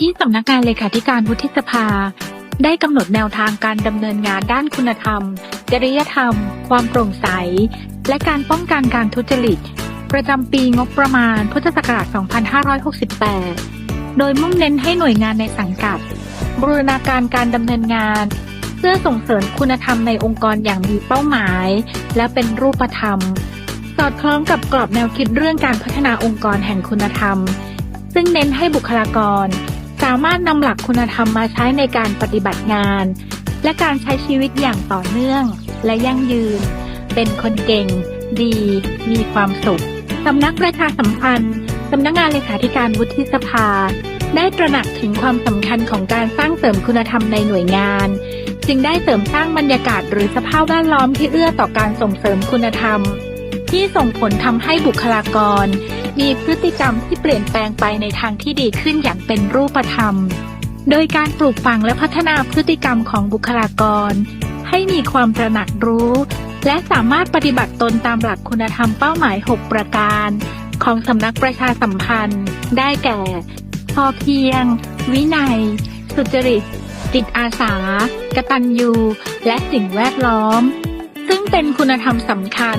ที่สำนักงานเลขาธิการวุฒิสภา ได้กำหนดแนวทางการดำเนินงานด้านคุณธรรม จริยธรรม ความโปร่งใส และการป้องกันการทุจริต ประจำปีงบประมาณพุทธศักราช 2568 โดยมุ่งเน้นให้หน่วยงานในสังกัด บูรณาการการดำเนินงาน เพื่อส่งเสริมคุณธรรมในองค์กรอย่างมีเป้าหมาย และเป็นรูปธรรม สอดคล้องกับกรอบแนวคิดเรื่องการพัฒนาองค์กรแห่งคุณธรรม ซึ่งเน้นให้บุคลากรามารถนำหลักคุณธรรมมาใช้ในการปฏิบัติงาน และการใช้ชีวิตอย่างต่อเนื่องและยั่งยืน เป็นคนเก่ง ดี มีความสุขสำนักประชาสัมพันธ์สำนักงานเลขาธิการวุฒิสภา ได้ตระหนักถึงความสำคัญของการสร้างเสริมคุณธรรมในหน่วยงาน จึงได้เสริมสร้างบรรยากาศหรือสภาพแวดล้อมที่เอื้อต่อการส่งเสริมคุณธรรม ที่ส่งผลทำให้บุคลากร มีพฤติกรรมที่เปลี่ยนแปลงไปในทางที่ดีขึ้นอย่างเป็นรูปธรรม โดยการปลูกฝังและพัฒนาพฤติกรรมของบุคลากร ให้มีความตระหนักรู้ และสามารถปฏิบัติตนตามหลักคุณธรรมเป้าหมาย 6 ประการ ของสำนักประชาสัมพันธ์ ได้แก่ พอเพียง วินัย สุจริต จิตอาสา กตัญญู และสิ่งแวดล้อม ซึ่งเป็นคุณธรรมสำคัญ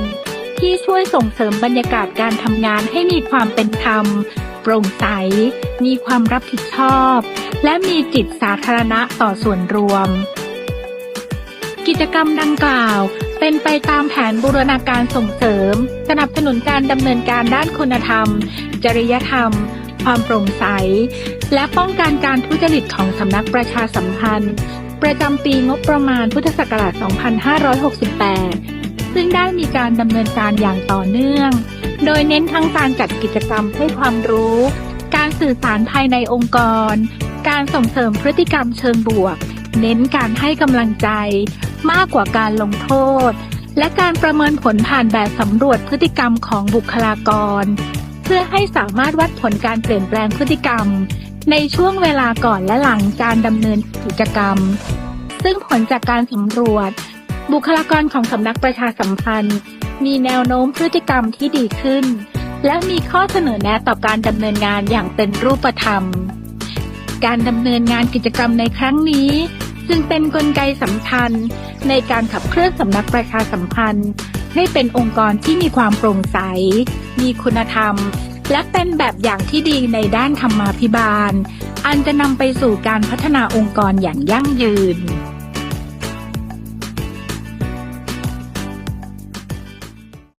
ที่ช่วยส่งเสริมบรรยากาศการทำงานให้มีความเป็นธรรม โปร่งใส มีความรับผิดชอบ และมีจิตสาธารณะต่อส่วนรวม กิจกรรมดังกล่าวเป็นไปตามแผนบูรณาการส่งเสริม สนับสนุนการดำเนินการด้านคุณธรรม จริยธรรม ความโปร่งใส และป้องกันการทุจริตของสำนักประชาสัมพันธ์ ประจำปีงบประมาณพุทธศักราช 2568 ซึ่งได้มีการดำเนินการอย่างต่อเนื่อง โดยเน้นทั้งการจัดกิจกรรมให้ความรู้ การสื่อสารภายในองค์กร การส่งเสริมพฤติกรรมเชิงบวก เน้นการให้กำลังใจ มากกว่าการลงโทษ และการประเมินผลผ่านแบบสำรวจพฤติกรรมของบุคลากร เพื่อให้สามารถวัดผลการเปลี่ยนแปลงพฤติกรรม ในช่วงเวลาก่อนและหลังการดำเนินกิจกรรม ซึ่งผลจากการสำรวจ บุคลากรของสำนักประชาสัมพันธ์ มีแนวโน้มพฤติกรรมที่ดีขึ้น และมีข้อเสนอแนะต่อการดำเนินงานอย่างเป็นรูปธรรม การดำเนินงานกิจกรรมในครั้งนี้ จึงเป็นนกลไกสำคัญในการขับเคลื่อนสำนักประชาสัมพันธ์ ให้เป็นองค์กรที่มีความโปร่งใส มีคุณธรรม และเป็นแบบอย่างที่ดีในด้านธรรมาภิบาล อันจะนำไปสู่การพัฒนาองค์กรอย่างยั่งยืน